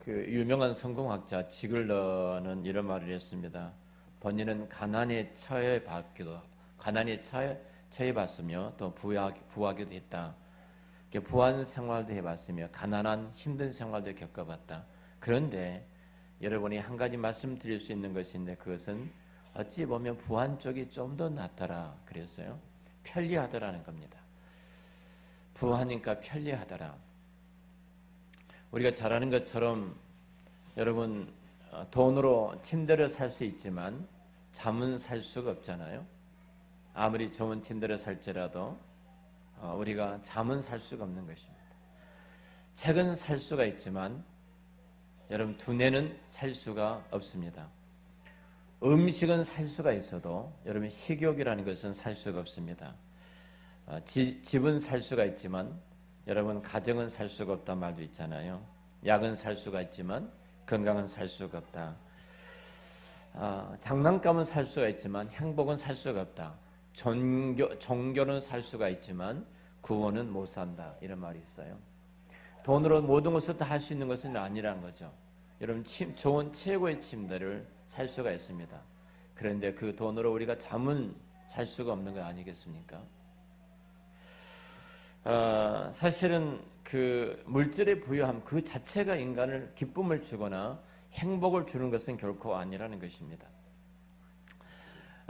그 유명한 성공학자 지글러는 이런 말을 했습니다. 본인은 가난에 처해봤기도 가난에 처해, 처해봤으며 또 부하, 부하기도 했다. 부한 생활도 해봤으며 가난한 힘든 생활도 겪어봤다. 그런데 여러분이 한 가지 말씀드릴 수 있는 것인데 그것은 어찌 보면 부한 쪽이 좀 더 낫더라 그랬어요. 편리하더라는 겁니다. 부하니까 편리하더라. 우리가 잘 아는 것처럼 여러분 어, 돈으로 침대를 살 수 있지만 잠은 살 수가 없잖아요. 아무리 좋은 침대를 살지라도 어, 우리가 잠은 살 수가 없는 것입니다. 책은 살 수가 있지만 여러분 두뇌는 살 수가 없습니다. 음식은 살 수가 있어도 여러분 식욕이라는 것은 살 수가 없습니다. 어, 지, 집은 살 수가 있지만 여러분 가정은 살 수가 없단 말도 있잖아요. 약은 살 수가 있지만 건강은 살 수가 없다. 아, 장난감은 살 수가 있지만 행복은 살 수가 없다. 종교, 종교는 살 수가 있지만 구원은 못 산다. 이런 말이 있어요. 돈으로 모든 것을 다 할 수 있는 것은 아니라는 거죠. 여러분 침, 좋은 최고의 침대를 살 수가 있습니다. 그런데 그 돈으로 우리가 잠은 살 수가 없는 거 아니겠습니까? 어, 사실은 그 물질의 부유함 그 자체가 인간을 기쁨을 주거나 행복을 주는 것은 결코 아니라는 것입니다.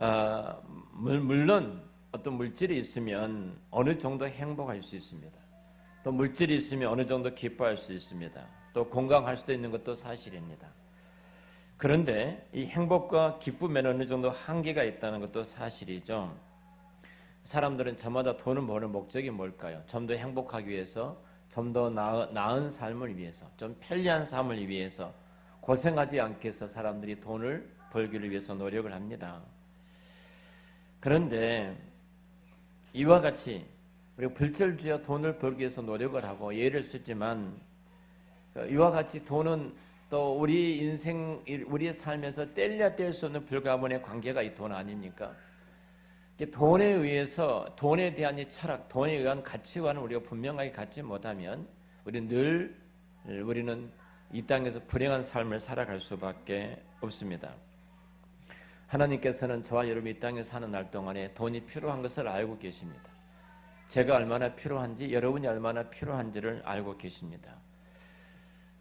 어, 물론 어떤 물질이 있으면 어느 정도 행복할 수 있습니다. 또 물질이 있으면 어느 정도 기뻐할 수 있습니다. 또 건강할 수도 있는 것도 사실입니다. 그런데 이 행복과 기쁨에는 어느 정도 한계가 있다는 것도 사실이죠. 사람들은 저마다 돈을 버는 목적이 뭘까요? 좀 더 행복하기 위해서, 좀 더 나은 삶을 위해서, 좀 편리한 삶을 위해서, 고생하지 않게 해서 사람들이 돈을 벌기를 위해서 노력을 합니다. 그런데 이와 같이 우리가 불철주야 돈을 벌기 위해서 노력을 하고 예를 쓰지만 이와 같이 돈은 또 우리 인생 우리의 삶에서 뗄려 뗄 수 없는 불가분의 관계가 이 돈 아닙니까? 돈에 의해서 돈에 대한 이 철학, 돈에 의한 가치관을 우리가 분명하게 갖지 못하면 우리 늘 우리는 이 땅에서 불행한 삶을 살아갈 수밖에 없습니다. 하나님께서는 저와 여러분이 이 땅에 사는 날 동안에 돈이 필요한 것을 알고 계십니다. 제가 얼마나 필요한지, 여러분이 얼마나 필요한지를 알고 계십니다.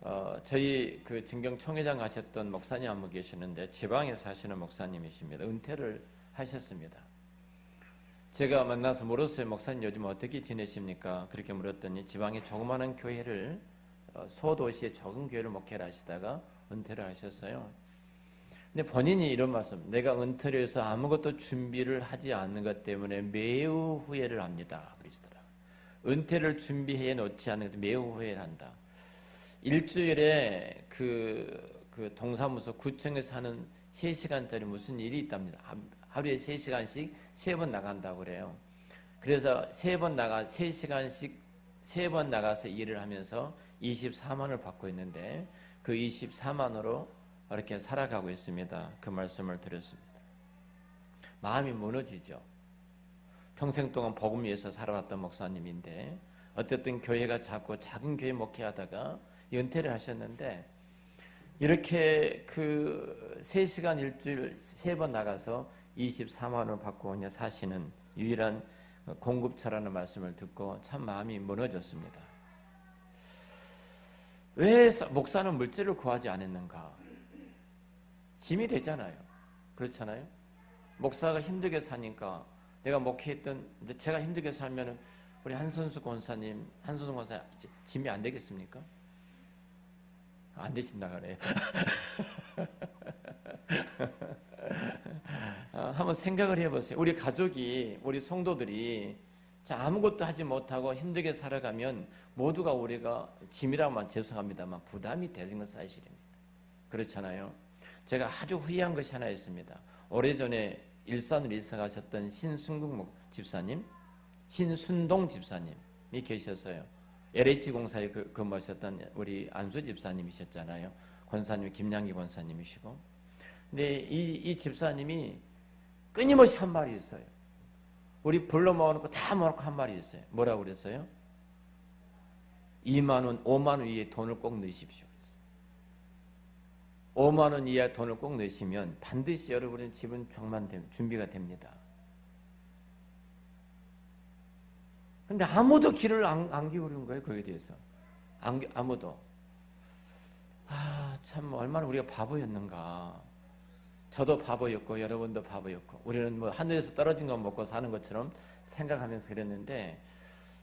어, 저희 그 진경 총회장 가셨던 목사님 한 분 계시는데 지방에 사시는 목사님이십니다. 은퇴를 하셨습니다. 제가 만나서 물었어요. 목사님 요즘 어떻게 지내십니까? 그렇게 물었더니 지방에 조그마한 교회를 어, 소도시의 적은 교회를 목회를 하시다가 은퇴를 하셨어요. 근데 본인이 이런 말씀, 내가 은퇴를 해서 아무것도 준비를 하지 않는 것 때문에 매우 후회를 합니다. 그러시더라. 은퇴를 준비해 놓지 않는 것 매우 후회를 한다. 일주일에 그, 그 동사무소 구청에 사는 3시간짜리 무슨 일이 있답니다. 하루에 3시간씩 3번 나간다고 그래요. 그래서 3번 나가, 3시간씩 3번 나가서 일을 하면서 24만을 받고 있는데 그 24만으로 이렇게 살아가고 있습니다. 그 말씀을 드렸습니다. 마음이 무너지죠. 평생 동안 복음 위해서 살아왔던 목사님인데 어쨌든 교회가 작고 작은 교회 목회하다가 연퇴를 하셨는데 이렇게 그 3시간 일주일 세 번 나가서 24만 원을 받고 그냥 사시는 유일한 공급처라는 말씀을 듣고 참 마음이 무너졌습니다. 왜 목사는 물질을 구하지 않았는가? 짐이 되잖아요. 그렇잖아요. 목사가 힘들게 사니까 내가 목회했던 제가 힘들게 살면은 우리 한선수 권사님, 한선수 권사 짐이 안 되겠습니까? 안 되신다 그래요. 아, 한번 생각을 해보세요. 우리 가족이, 우리 성도들이 자, 아무것도 하지 못하고 힘들게 살아가면 모두가 우리가 짐이라면 죄송합니다만 부담이 되는 건 사실입니다. 그렇잖아요. 제가 아주 후회한 것이 하나 있습니다. 오래전에 일산으로 이사 가셨던 신순국 집사님, 신순동 집사님이 계셨어요. LH 공사에 그- 근무하셨던 우리 안수 집사님이셨잖아요. 권사님 김양기 권사님이시고. 근데 이, 이 집사님이 끊임없이 한 말이 있어요. 우리 불러 모아놓고 다 모아놓고 한 말이 있어요. 뭐라고 그랬어요? 2만 원, 5만 원 이에 돈을 꼭 넣으십시오. 5만 원 이하 돈을 꼭 넣으시면 반드시 여러분의 집은 정만 됨, 준비가 됩니다. 근데 아무도 귀를 안, 안 기울이는 거예요, 거기에 대해서. 안, 기- 아무도. 아, 참, 얼마나 우리가 바보였는가. 저도 바보였고, 여러분도 바보였고, 우리는 뭐 하늘에서 떨어진 것 먹고 사는 것처럼 생각하면서 그랬는데,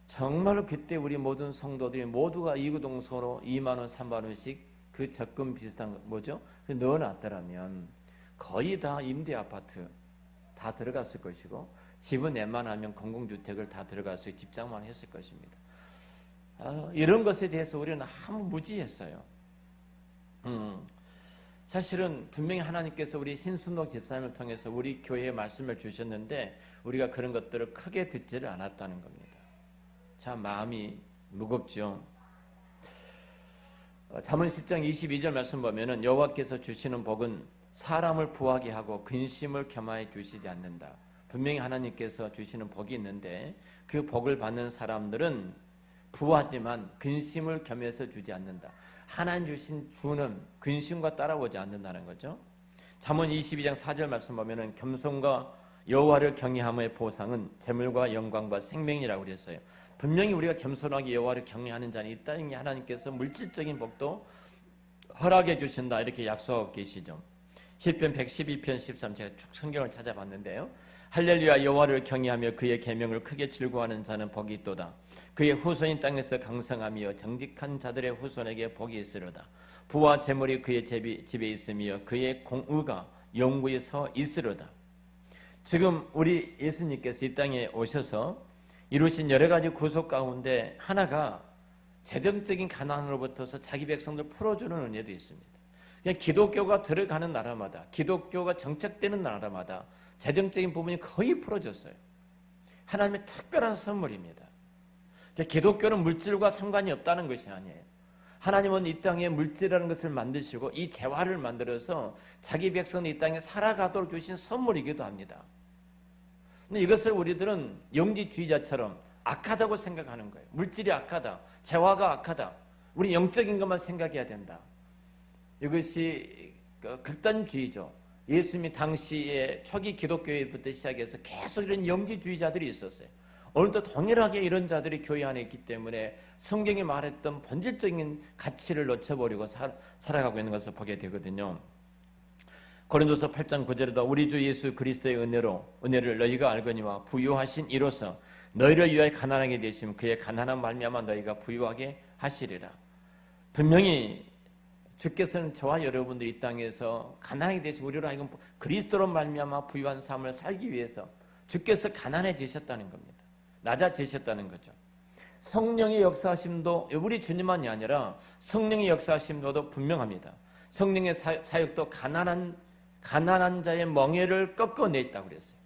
정말로 그때 우리 모든 성도들이 모두가 이구동서로 2만원, 3만원씩 그 적금 비슷한 거 뭐죠? 그 넣어놨더라면 거의 다 임대 아파트 다 들어갔을 것이고 집은 웬만하면 공공주택을 다 들어가서 집장만 했을 것입니다. 아, 이런 것에 대해서 우리는 아무 무지했어요. 음, 사실은 분명히 하나님께서 우리 신순록 집사님을 통해서 우리 교회에 말씀을 주셨는데 우리가 그런 것들을 크게 듣지를 않았다는 겁니다. 참 마음이 무겁죠. 어, 잠언 10장 22절 말씀 보면은 여호와께서 주시는 복은 사람을 부하게 하고 근심을 겸하여 주시지 않는다. 분명히 하나님께서 주시는 복이 있는데 그 복을 받는 사람들은 부하지만 근심을 겸해서 주지 않는다. 하나님 주신 주는 근심과 따라오지 않는다는 거죠. 잠언 22장 4절 말씀 보면은 겸손과 여호와를 경외함의 보상은 재물과 영광과 생명이라고 그랬어요. 분명히 우리가 겸손하게 여호와를 경외하는 자는 이 땅에 하나님께서 물질적인 복도 허락해 주신다 이렇게 약속하고 계시죠. 시편 112편 13 제가 쭉 성경을 찾아봤는데요. 할렐루야 여호와를 경외하며 그의 계명을 크게 즐거워하는 자는 복이 있도다. 그의 후손인 땅에서 강성하며 정직한 자들의 후손에게 복이 있으로다. 부와 재물이 그의 집에 있으며 그의 공의가 영구히 서 있으로다. 지금 우리 예수님께서 이 땅에 오셔서 이루신 여러 가지 구속 가운데 하나가 재정적인 가난으로부터서 자기 백성들 풀어주는 은혜도 있습니다. 그냥 기독교가 들어가는 나라마다, 기독교가 정착되는 나라마다 재정적인 부분이 거의 풀어졌어요. 하나님의 특별한 선물입니다. 그러니까 기독교는 물질과 상관이 없다는 것이 아니에요. 하나님은 이 땅에 물질이라는 것을 만드시고 이 재화를 만들어서 자기 백성이 이 땅에 살아가도록 주신 선물이기도 합니다. 근데 이것을 우리들은 영지주의자처럼 악하다고 생각하는 거예요. 물질이 악하다. 재화가 악하다. 우리 영적인 것만 생각해야 된다. 이것이 그 극단주의죠. 예수님이 당시에 초기 기독교회부터 시작해서 계속 이런 영지주의자들이 있었어요. 오늘도 동일하게 이런 자들이 교회 안에 있기 때문에 성경이 말했던 본질적인 가치를 놓쳐버리고 살, 살아가고 있는 것을 보게 되거든요. 고린도서 8장 9절에도 우리 주 예수 그리스도의 은혜로 은혜를 너희가 알거니와 부유하신 이로써 너희를 위하여 가난하게 되심 그의 가난한 말미암아 너희가 부유하게 하시리라. 분명히 주께서는 저와 여러분들 이 땅에서 가난하게 되시 우리로 하여금 그리스도로 말미암아 부유한 삶을 살기 위해서 주께서 가난해지셨다는 겁니다. 낮아지셨다는 거죠. 성령의 역사하심도 우리 주님만이 아니라 성령의 역사하심도 분명합니다. 성령의 사역도 가난한 가난한 자의 멍에를 꺾어냈다고 그랬어요.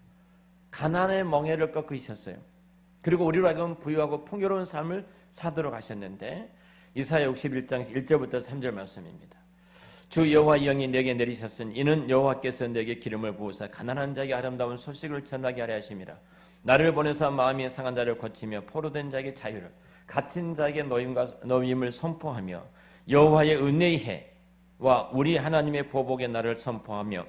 가난의 멍에를 꺾으셨어요. 그리고 우리로 하여금 부유하고 풍요로운 삶을 사도록 하셨는데 이사야 61장 1절부터 3절 말씀입니다. 주 여호와 영이 내게 내리셨으니 이는 여호와께서 내게 기름을 부으사 가난한 자에게 아름다운 소식을 전하게 하려 하심이라. 나를 보내사 마음이 상한 자를 고치며 포로된 자에게 자유를 갇힌 자에게 노임과 노임을 선포하며 여호와의 은혜의 해 와 우리 하나님의 보복의 날을 선포하며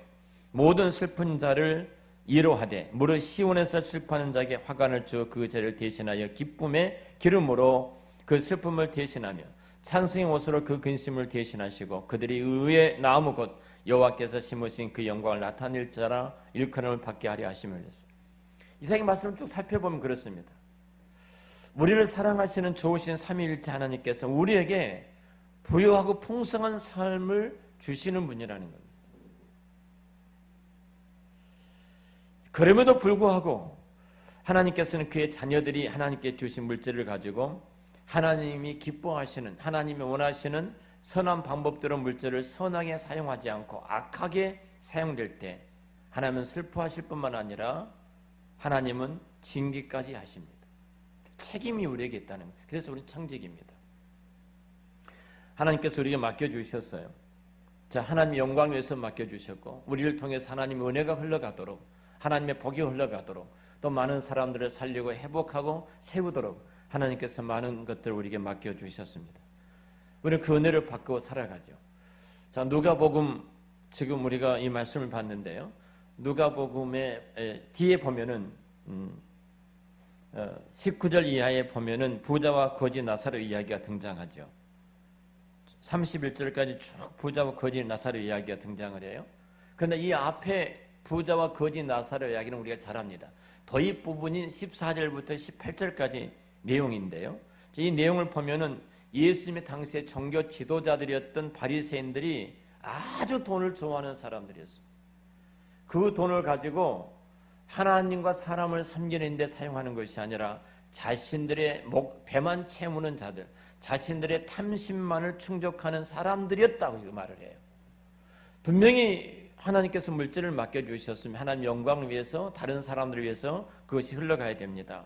모든 슬픈 자를 이로하되 무릇 시온에서 슬퍼하는 자에게 화관을 주어 그 죄를 대신하여 기쁨의 기름으로 그 슬픔을 대신하며 찬송의 옷으로 그 근심을 대신하시고 그들이 의의 나무 곧 여호와께서 심으신 그 영광을 나타낼 자라 일컬음을 받게 하려 하심을 이상의 말씀을 쭉 살펴보면 그렇습니다. 우리를 사랑하시는 좋으신 삼위일체 하나님께서 우리에게 부유하고 풍성한 삶을 주시는 분이라는 겁니다. 그럼에도 불구하고 하나님께서는 그의 자녀들이 하나님께 주신 물질을 가지고 하나님이 기뻐하시는 하나님이 원하시는 선한 방법대로 물질을 선하게 사용하지 않고 악하게 사용될 때 하나님은 슬퍼하실 뿐만 아니라 하나님은 징계까지 하십니다. 책임이 우리에게 있다는 거예요. 그래서 우리는 청직입니다. 하나님께서 우리에게 맡겨주셨어요. 자, 하나님 영광 위해서 맡겨주셨고, 우리를 통해서 하나님의 은혜가 흘러가도록, 하나님의 복이 흘러가도록, 또 많은 사람들을 살리고 회복하고 세우도록 하나님께서 많은 것들을 우리에게 맡겨주셨습니다. 우리는 그 은혜를 받고 살아가죠. 자, 누가복음 지금 우리가 이 말씀을 봤는데요. 누가복음의 뒤에 보면은 음, 19절 이하에 보면은 부자와 거지 나사로 이야기가 등장하죠. 31절까지 쭉 부자와 거지 나사로 이야기가 등장을 해요. 그런데 이 앞에 부자와 거지 나사로 이야기는 우리가 잘 압니다. 도입 부분인 14절부터 18절까지 내용인데요. 이 내용을 보면은 예수님의 당시에 종교 지도자들이었던 바리새인들이 아주 돈을 좋아하는 사람들이었습니다. 그 돈을 가지고 하나님과 사람을 섬기는 데 사용하는 것이 아니라 자신들의 목, 배만 채우는 자들, 자신들의 탐심만을 충족하는 사람들이었다고 말을 해요. 분명히 하나님께서 물질을 맡겨주셨으면 하나님 영광을 위해서 다른 사람들을 위해서 그것이 흘러가야 됩니다.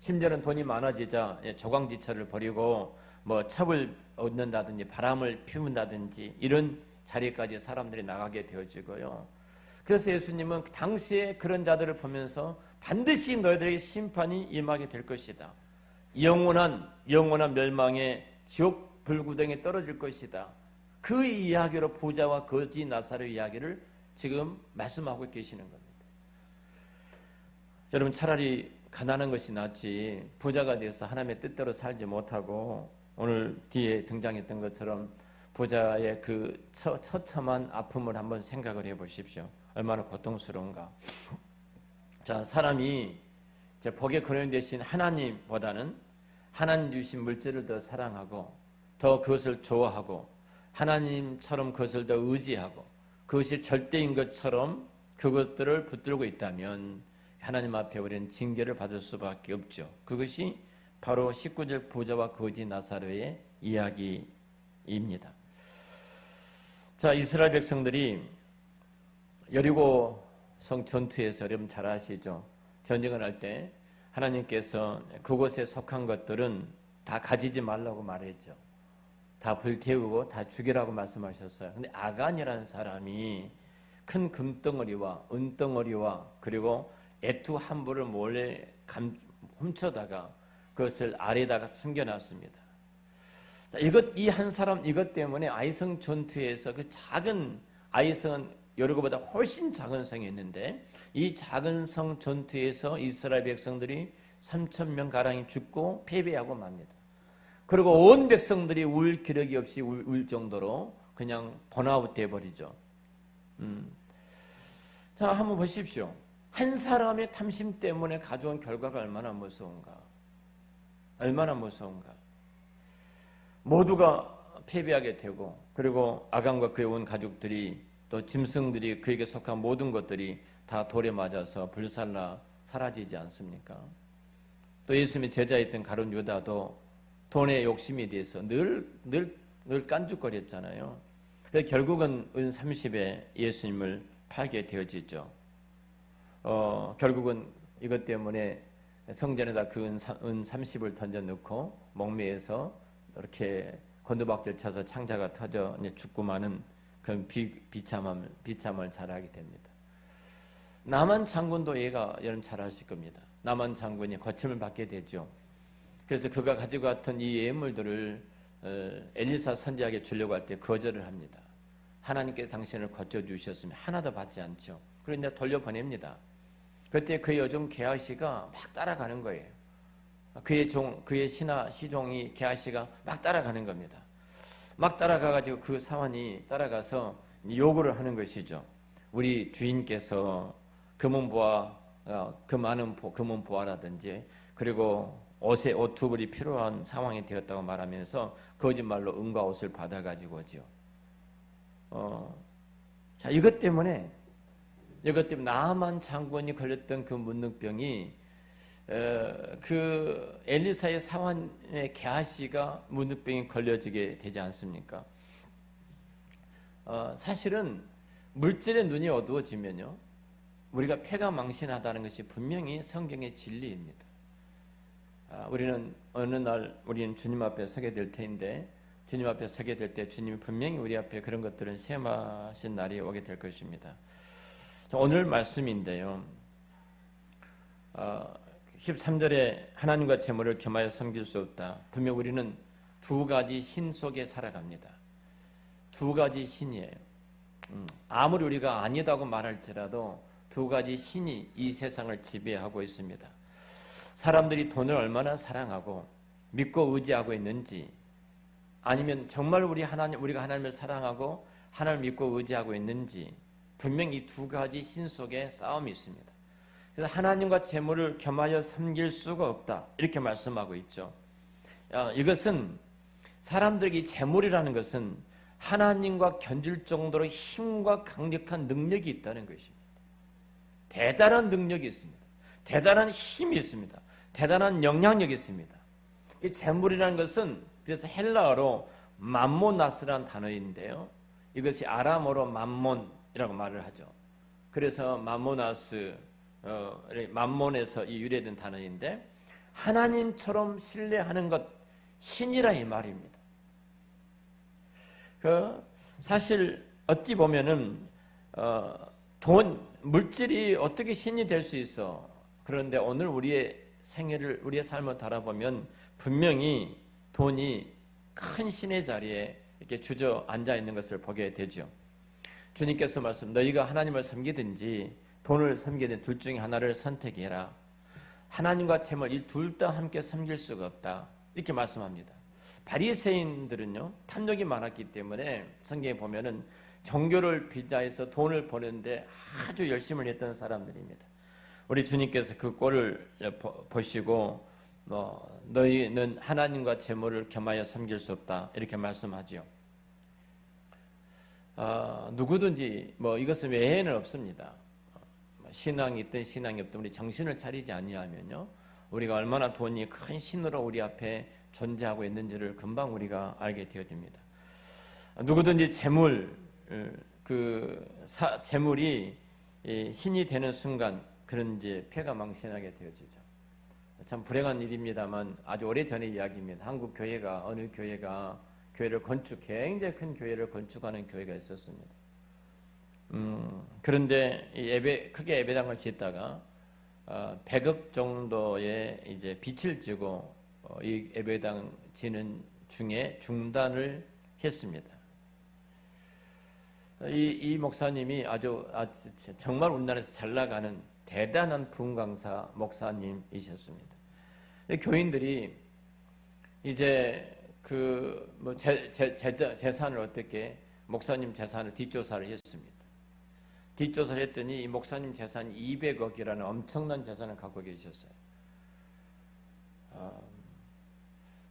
심지어는 돈이 많아지자 예, 조광지처를 버리고 뭐 첩을 얻는다든지 바람을 피운다든지 이런 자리까지 사람들이 나가게 되어지고요. 그래서 예수님은 당시에 그런 자들을 보면서 반드시 너희들에게 심판이 임하게 될 것이다. 영원한 영원한 멸망의 지옥 불구덩이에 떨어질 것이다. 그 이야기로 부자와 거지 나사로 이야기를 지금 말씀하고 계시는 겁니다. 여러분 차라리 가난한 것이 낫지 부자가 되어서 하나님의 뜻대로 살지 못하고 오늘 뒤에 등장했던 것처럼 부자의 그 처, 처참한 아픔을 한번 생각을 해 보십시오. 얼마나 고통스러운가. 자, 사람이 복의 근원 대신 하나님보다는 하나님 주신 물질을 더 사랑하고 더 그것을 좋아하고 하나님처럼 그것을 더 의지하고 그것이 절대인 것처럼 그것들을 붙들고 있다면 하나님 앞에 우리는 징계를 받을 수밖에 없죠. 그것이 바로 19절 부자와 거지 나사로의 이야기입니다. 자, 이스라엘 백성들이 여리고 성 전투에서 여러분 잘 아시죠? 전쟁을 할 때 하나님께서 그곳에 속한 것들은 다 가지지 말라고 말했죠. 다 불태우고 다 죽이라고 말씀하셨어요. 근데 아간이라는 사람이 큰 금덩어리와 은덩어리와 그리고 애투 한 부를 몰래 감, 훔쳐다가 그것을 아래다가 숨겨놨습니다. 자, 이것 이 한 사람 이것 때문에 아이성 전투에서 그 작은 아이성은 여리고보다 훨씬 작은 성이 있는데 이 작은 성 전투에서 이스라엘 백성들이 3천 명 가량이 죽고 패배하고 맙니다. 그리고 온 백성들이 울 기력이 없이 울, 울 정도로 그냥 번아웃 돼 버리죠. 음. 자, 한번 보십시오. 한 사람의 탐심 때문에 가져온 결과가 얼마나 무서운가. 얼마나 무서운가. 모두가 패배하게 되고 그리고 아간과 그의 온 가족들이 또 짐승들이 그에게 속한 모든 것들이 다 돌에 맞아서 불살라 사라지지 않습니까? 또 예수님의 제자였던 가론 유다도 돈의 욕심에 대해서 늘, 늘, 늘 깐죽거렸잖아요. 그래서 결국은 은 30에 예수님을 팔게 되어지죠. 어, 결국은 이것 때문에 성전에다 그은 30을 던져 넣고 목매에서 이렇게 건두박질 쳐서 창자가 터져 죽고 마는 그런 비, 비참함을, 비참을 잘하게 됩니다. 남한 장군도 얘가 여러분 잘 아실 겁니다. 남한 장군이 거침을 받게 되죠. 그래서 그가 가지고 왔던 이 예물들을 어, 엘리사 선지에게 주려고 할 때 거절을 합니다. 하나님께 당신을 거쳐 주셨으면 하나도 받지 않죠. 그런데 돌려보냅니다. 그때 그 여종 게하시가 막 따라가는 거예요. 그의 종, 그의 신하 시종이 게하시가 막 따라가는 겁니다. 막 따라가가지고 그 사환이 따라가서 요구를 하는 것이죠. 우리 주인께서 금은보화, 어, 그 많은 금은보화라든지 그리고 옷에 옷 두 벌이 필요한 상황이 되었다고 말하면서 거짓말로 은과 옷을 받아가지고 오죠. 어, 자 이것 때문에 이것 때문에 나만 장군이 걸렸던 그 문능병이 어, 그 엘리사의 사환의 게하시가 문득병이 걸려지게 되지 않습니까? 어, 사실은 물질의 눈이 어두워지면요, 우리가 폐가 망신하다는 것이 분명히 성경의 진리입니다. 아, 우리는 어느 날 우리는 주님 앞에 서게 될 텐데 주님 앞에 서게 될 때 주님이 분명히 우리 앞에 그런 것들은 시험하신 날이 오게 될 것입니다. 자, 오늘 말씀인데요. 어, 13절에 하나님과 재물을 겸하여 섬길 수 없다. 분명 우리는 두 가지 신 속에 살아갑니다. 두 가지 신이에요. 음, 아무리 우리가 아니다고 말할지라도 두 가지 신이 이 세상을 지배하고 있습니다. 사람들이 돈을 얼마나 사랑하고 믿고 의지하고 있는지 아니면 정말 우리 하나님 우리가 하나님을 사랑하고 하나님을 믿고 의지하고 있는지 분명 히두 가지 신 속에 싸움이 있습니다. 그래서 하나님과 재물을 겸하여 섬길 수가 없다 이렇게 말씀하고 있죠. 아, 이것은 사람들에게 재물이라는 것은 하나님과 견줄 정도로 힘과 강력한 능력이 있다는 것입니다. 대단한 능력이 있습니다. 대단한 힘이 있습니다. 대단한 영향력이 있습니다. 이 재물이라는 것은 그래서 헬라어로 맘모나스라는 단어인데요. 이것이 아람어로 맘몬이라고 말을 하죠. 그래서 맘모나스 어, 맘몬에서 이 유래된 단어인데 하나님처럼 신뢰하는 것 신이라 이 말입니다. 그 사실 어찌 보면은 어, 돈 물질이 어떻게 신이 될 수 있어? 그런데 오늘 우리의 생애를 우리의 삶을 달아보면 분명히 돈이 큰 신의 자리에 이렇게 주저앉아 있는 것을 보게 되죠. 주님께서 말씀 너희가 하나님을 섬기든지 돈을 섬기든 둘 중에 하나를 선택해라. 하나님과 재물 이 둘 다 함께 섬길 수가 없다. 이렇게 말씀합니다. 바리새인들은요 탐욕이 많았기 때문에 성경에 보면은 종교를 비자해서 돈을 버는데 아주 열심을 했던 사람들입니다. 우리 주님께서 그 꼴을 보시고 어, 너희는 하나님과 재물을 겸하여 섬길 수 없다 이렇게 말씀하지요. 어, 누구든지 뭐 이것은 외에는 없습니다. 뭐 신앙이 있든 신앙이 없든 우리 정신을 차리지 아니하면요 우리가 얼마나 돈이 큰 신으로 우리 앞에 존재하고 있는지를 금방 우리가 알게 되어집니다. 누구든지 재물 그 사, 재물이 신이 되는 순간 그런 이제 폐가 망신하게 되어지죠. 참 불행한 일입니다만 아주 오래 전의 이야기입니다. 한국 교회가 어느 교회가 교회를 건축 굉장히 큰 교회를 건축하는 교회가 있었습니다. 음, 그런데 예배 크게 예배당을 짓다가 어, 100억 정도의 이제 빚을 지고 어, 이 예배당 지는 중에 중단을 했습니다. 이, 이 목사님이 아주, 아주 정말 우리나라에서 잘 나가는 대단한 분강사 목사님이셨습니다. 교인들이 이제 그 뭐 재산을 어떻게 목사님 재산을 뒷조사를 했습니다. 뒷조사를 했더니 이 목사님 재산이 200억이라는 엄청난 재산을 갖고 계셨어요. 어,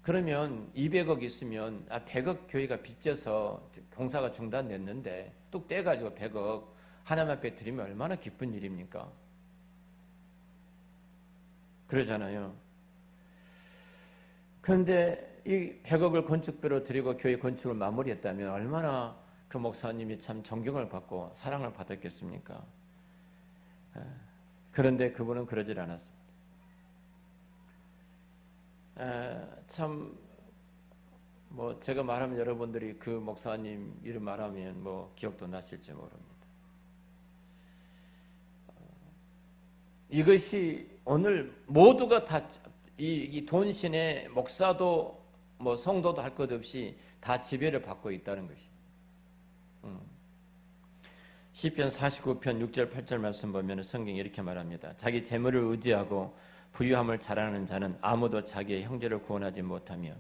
그러면 200억 있으면 아 100억 교회가 빚져서 공사가 중단됐는데 뚝 떼가지고 100억 하나님 앞에 드리면 얼마나 기쁜 일입니까? 그러잖아요. 그런데 이 100억을 건축비로 드리고 교회 건축을 마무리했다면 얼마나 그 목사님이 참 존경을 받고 사랑을 받았겠습니까? 그런데 그분은 그러질 않았습니다. 참, 뭐, 제가 말하면 여러분들이 그 목사님 이름 말하면 뭐, 기억도 나실지 모릅니다. 이것이 오늘 모두가 다 이 돈신의 목사도 뭐 성도도 할 것 없이 다 지배를 받고 있다는 것이. 음. 시편 49편 6절 8절 말씀 보면 성경이 이렇게 말합니다. 자기 재물을 의지하고 부유함을 자랑하는 자는 아무도 자기의 형제를 구원하지 못하며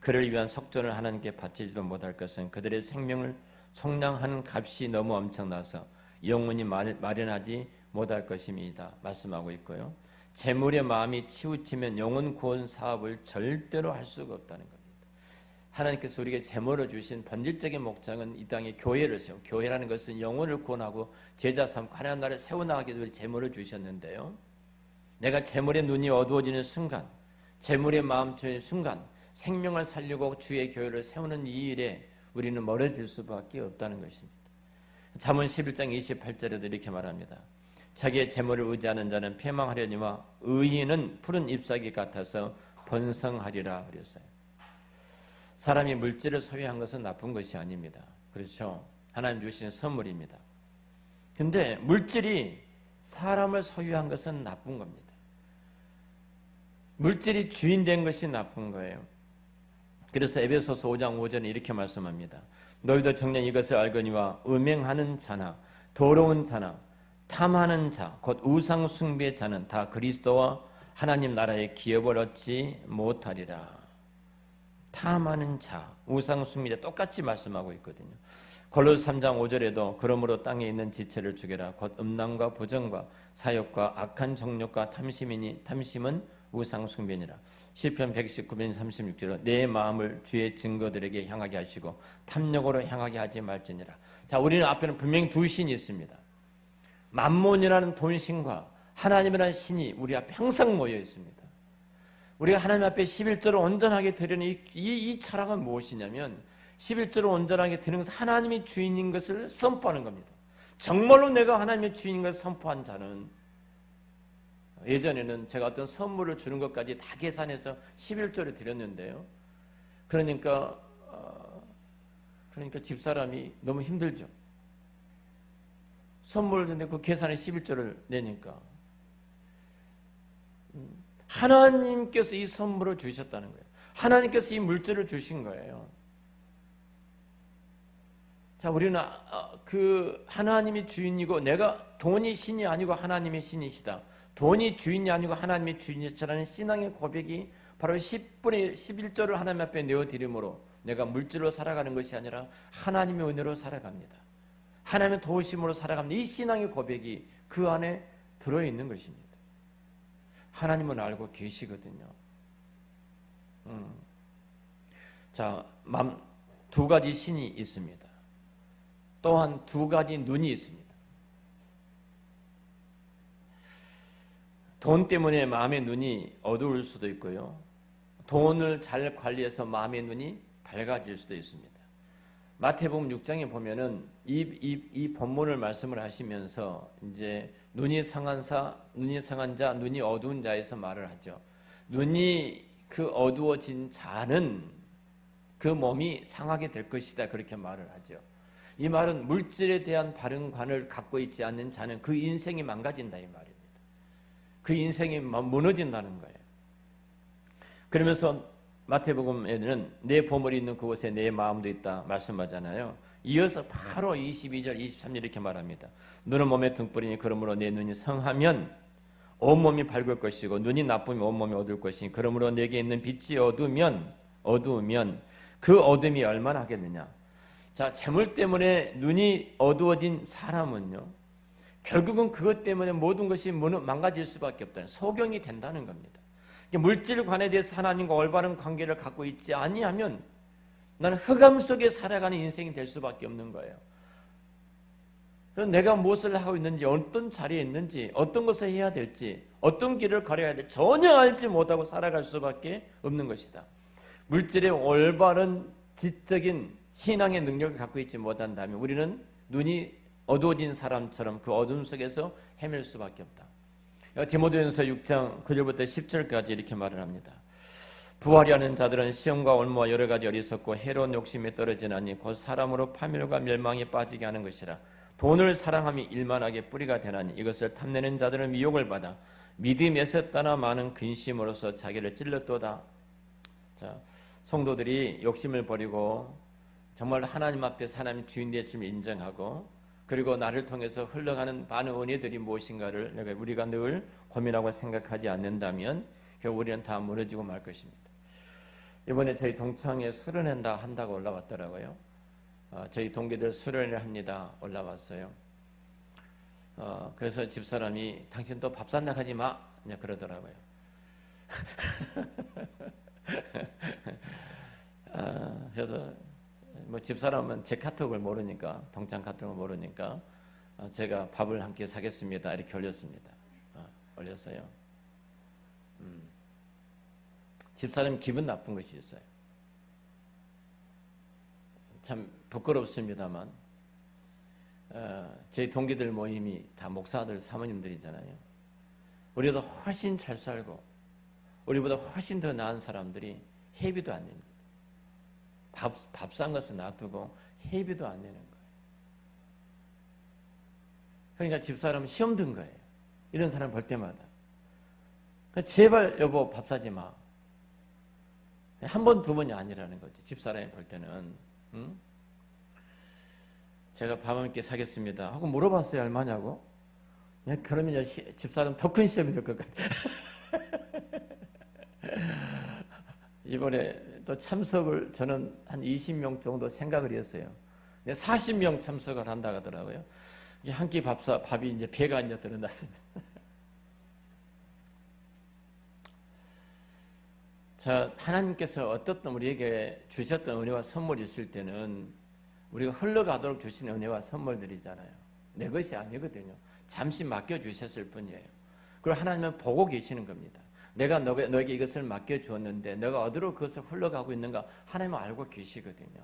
그를 위한 속전을 하나님께 바치지도 못할 것은 그들의 생명을 속량하는 값이 너무 엄청나서 영원히 마련하지 못할 것입니다. 말씀하고 있고요. 재물의 마음이 치우치면 영혼 구원 사업을 절대로 할 수가 없다는 겁니다. 하나님께서 우리에게 재물을 주신 본질적인 목적은 이 땅에 교회를 세워. 교회라는 것은 영혼을 구원하고 제자 삼고 하나님 나라를 세워나가기 위해 재물을 주셨는데요. 내가 재물의 눈이 어두워지는 순간, 재물의 마음 트는 순간, 생명을 살리고 주의 교회를 세우는 이 일에 우리는 멀어질 수밖에 없다는 것입니다. 잠언 11장 28절에도 이렇게 말합니다. 자기의 재물을 의지하는 자는 패망하려니와 의인은 푸른 잎사귀 같아서 번성하리라 그랬어요. 사람이 물질을 소유한 것은 나쁜 것이 아닙니다. 그렇죠? 하나님 주신 선물입니다. 근데 물질이 사람을 소유한 것은 나쁜 겁니다. 물질이 주인 된 것이 나쁜 거예요. 그래서 에베소서 5장 5절에 이렇게 말씀합니다. 너희도 정녕 이것을 알거니와 음행하는 자나 더러운 자나 탐하는 자, 곧 우상 숭배의 자는 다 그리스도와 하나님 나라의 기업을 얻지 못하리라. 탐하는 자, 우상 숭배자 똑같이 말씀하고 있거든요. 골로새 3장 5절에도 그러므로 땅에 있는 지체를 죽여라. 곧 음란과 부정과 사욕과 악한 정욕과 탐심이니 탐심은 우상 숭배니라. 시편 119편 36절로 내 마음을 주의 증거들에게 향하게 하시고 탐욕으로 향하게 하지 말지니라. 자, 우리는 앞에는 분명히 두 신이 있습니다. 만몬이라는 돈신과 하나님이라는 신이 우리 앞에 항상 모여 있습니다. 우리가 하나님 앞에 11조를 온전하게 드리는 이, 이, 이 차량은 무엇이냐면 11조를 온전하게 드리는 것은 하나님이 주인인 것을 선포하는 겁니다. 정말로 내가 하나님의 주인인 것을 선포한 자는 예전에는 제가 어떤 선물을 주는 것까지 다 계산해서 11조를 드렸는데요. 그러니까 어, 그러니까 집사람이 너무 힘들죠. 선물을 줬는데 그 계산에 11조를 내니까 음, 하나님께서 이 선물을 주셨다는 거예요. 하나님께서 이 물질을 주신 거예요. 자, 우리는 아, 그 하나님이 주인이고 내가 돈이 신이 아니고 하나님이 신이시다. 돈이 주인이 아니고 하나님이 주인이시라는 신앙의 고백이 바로 10분의 11조를 하나님 앞에 내어드림으로 내가 물질로 살아가는 것이 아니라 하나님의 은혜로 살아갑니다. 하나님의 도우심으로 살아갑니다. 이 신앙의 고백이 그 안에 들어있는 것입니다. 하나님은 알고 계시거든요. 음. 자, 두 가지 신이 있습니다. 또한 두 가지 눈이 있습니다. 돈 때문에 마음의 눈이 어두울 수도 있고요. 돈을 잘 관리해서 마음의 눈이 밝아질 수도 있습니다. 마태복음 6장에 보면은 이, 이, 이 본문을 말씀을 하시면서 이제 눈이 상한 사, 눈이 상한 자, 눈이 어두운 자에서 말을 하죠. 눈이 그 어두워진 자는 그 몸이 상하게 될 것이다. 그렇게 말을 하죠. 이 말은 물질에 대한 바른 관을 갖고 있지 않는 자는 그 인생이 망가진다. 이 말입니다. 그 인생이 무너진다는 거예요. 그러면서 마태복음에는 내 보물이 있는 그곳에 내 마음도 있다 말씀하잖아요. 이어서 바로 22절, 23절 이렇게 말합니다. 눈은 몸의 등불이니 그러므로 내 눈이 성하면 온몸이 밝을 것이고 눈이 나쁘면 온몸이 어두울 것이니 그러므로 내게 있는 빛이 어두면 어두우면 그 어둠이 얼마나 하겠느냐. 자, 재물 때문에 눈이 어두워진 사람은요. 결국은 그것 때문에 모든 것이 망가질 수밖에 없다. 소경이 된다는 겁니다. 물질관에 대해서 하나님과 올바른 관계를 갖고 있지 아니하면 나는 흑암 속에 살아가는 인생이 될 수밖에 없는 거예요. 그럼 내가 무엇을 하고 있는지, 어떤 자리에 있는지, 어떤 것을 해야 될지, 어떤 길을 걸어야 될지 전혀 알지 못하고 살아갈 수밖에 없는 것이다. 물질의 올바른 지적인 신앙의 능력을 갖고 있지 못한다면 우리는 눈이 어두워진 사람처럼 그 어둠 속에서 헤맬 수밖에 없다. 디모데전서 6장 9절부터 10절까지 이렇게 말을 합니다. 부활하는 자들은 시험과 올무와 여러 가지 어리석고 해로운 욕심에 떨어지나니 곧 사람으로 파멸과 멸망에 빠지게 하는 것이라. 돈을 사랑함이 일만하게 뿌리가 되나니 이것을 탐내는 자들은 미혹을 받아 믿음에서 떠나 많은 근심으로서 자기를 찔렀도다. 자, 성도들이 욕심을 버리고 정말 하나님 앞에서 하나님 주인 되심을 인정하고 그리고 나를 통해서 흘러가는 많은 은혜들이 무엇인가를 우리가 늘 고민하고 생각하지 않는다면 결국 우리는 다 무너지고 말 것입니다. 이번에 저희 동창에 수련한다 한다고 올라왔더라고요. 어, 저희 동기들 수련을 합니다. 올라왔어요. 어, 그래서 집사람이 당신 또 밥 산다 하지 마. 그냥 그러더라고요. 아, 그래서 뭐 집사람은 제 카톡을 모르니까 동창 카톡을 모르니까 어, 제가 밥을 함께 사겠습니다 이렇게 올렸습니다. 어, 올렸어요. 음. 집사람 기분 나쁜 것이 있어요. 참 부끄럽습니다만 어, 제 동기들 모임이 다 목사들 사모님들이잖아요. 우리도 훨씬 잘 살고 우리보다 훨씬 더 나은 사람들이 회비도 안 냅니다. 밥, 밥싼 것은 놔두고 회비도 안 내는 거예요. 그러니까 집사람은 시험 든 거예요. 이런 사람 볼 때마다. 그러니까 제발 여보 밥 사지 마. 한 번, 두 번이 아니라는 거지. 집사람이 볼 때는. 응? 제가 밥 함께 사겠습니다. 하고 물어봤어요. 얼마냐고. 네, 그러면 시, 집사람 더 큰 시험이 될 것 같아요. 이번에 또 참석을 저는 한 20명 정도 생각을 했어요. 40명 참석을 한다 하더라고요. 한 끼 밥사, 밥이 이제 배가 이제 드러났습니다. 자, 하나님께서 어떻든 우리에게 주셨던 은혜와 선물이 있을 때는 우리가 흘러가도록 주신 은혜와 선물들이잖아요. 내 것이 아니거든요. 잠시 맡겨주셨을 뿐이에요. 그리고 하나님은 보고 계시는 겁니다. 내가 너에게 이것을 맡겨주었는데 너가 어디로 그것을 흘러가고 있는가 하나님은 알고 계시거든요.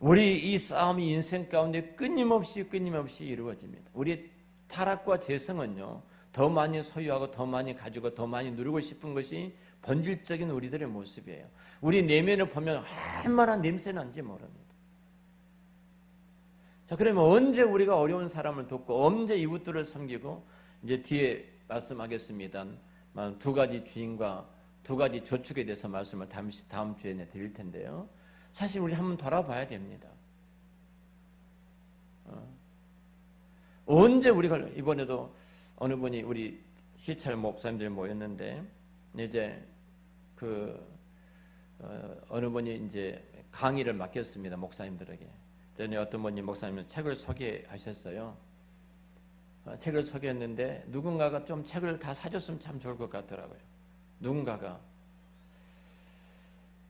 우리 이 싸움이 인생 가운데 끊임없이 끊임없이 이루어집니다. 우리 타락과 재성은요. 더 많이 소유하고 더 많이 가지고 더 많이 누리고 싶은 것이 본질적인 우리들의 모습이에요. 우리 내면을 보면 얼마나 냄새 난지 모릅니다. 자, 그러면 언제 우리가 어려운 사람을 돕고 언제 이웃들을 섬기고 이제 뒤에 말씀하겠습니다. 두 가지 주인과 두 가지 저축에 대해서 말씀을 다음, 다음 주에 드릴 텐데요. 사실 우리 한번 돌아봐야 됩니다. 어. 언제 우리가 이번에도 어느 분이 우리 시찰 목사님들 모였는데 이제 그 어, 느 분이 이제 강의를 맡겼습니다 목사님들에게. 전에 어떤 분이 목사님 책을 소개하셨어요. 어, 책을 소개했는데 누군가가 좀 책을 다 사줬으면 참 좋을 것 같더라고요. 누군가가.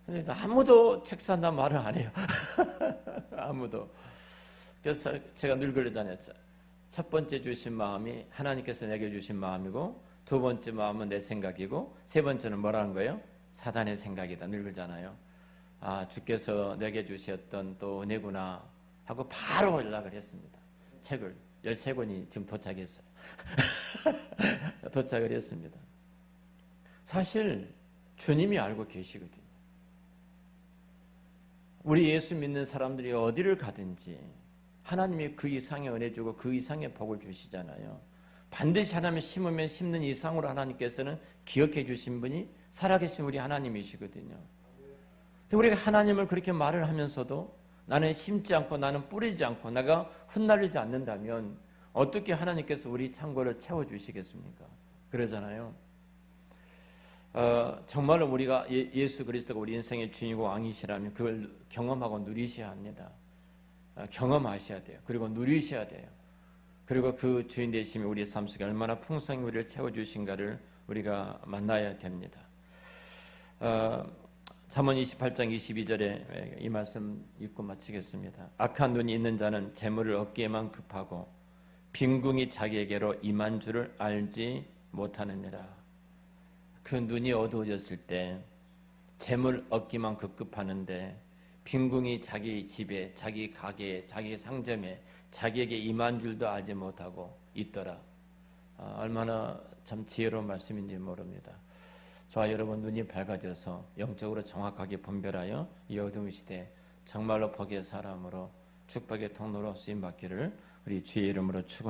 근데 아무도 책 산다 말을 안 해요. 아무도. 그래서 제가 늘 그러잖아요. 첫 번째 주신 마음이 하나님께서 내게 주신 마음이고 두 번째 마음은 내 생각이고 세 번째는 뭐라는 거예요? 사단의 생각이다. 늘 그러잖아요. 아 주께서 내게 주셨던 또 은혜구나 하고 바로 연락을 했습니다. 책을. 13권이 지금 도착했어요. 도착을 했습니다. 사실 주님이 알고 계시거든요. 우리 예수 믿는 사람들이 어디를 가든지 하나님이 그 이상의 은혜 주고 그 이상의 복을 주시잖아요. 반드시 하나님 심으면 심는 이상으로 하나님께서는 기억해 주신 분이 살아계신 우리 하나님이시거든요. 우리가 하나님을 그렇게 말을 하면서도 나는 심지 않고 나는 뿌리지 않고 내가 흩날리지 않는다면 어떻게 하나님께서 우리 창고를 채워주시겠습니까? 그러잖아요. 어, 정말로 우리가 예, 수 그리스도가 우리 인생의 주인이고 왕이시라면 그걸 경험하고 누리셔야 합니다. 어, 경험하셔야 돼요. 그리고 누리셔야 돼요. 그리고 그 주인 되심이 우리 삶 속에 얼마나 풍성히 우리를 채워주신가를 우리가 만나야 됩니다. 어, 잠언 28장 22절에 이 말씀 읽고 마치겠습니다. 악한 눈이 있는 자는 재물을 얻기에만 급하고 빈궁이 자기에게로 임한 줄을 알지 못하느니라. 그 눈이 어두워졌을 때 재물 얻기만 급급하는데 빈궁이 자기 집에, 자기 가게에, 자기 상점에, 자기에게 임한 줄도 알지 못하고 있더라. 아, 얼마나 참 지혜로운 말씀인지 모릅니다. 저와 여러분 눈이 밝아져서 영적으로 정확하게 분별하여 이 어두운 시대 정말로 복의 사람으로 축복의 통로로 쓰임 받기를 우리 주의 이름으로 축원.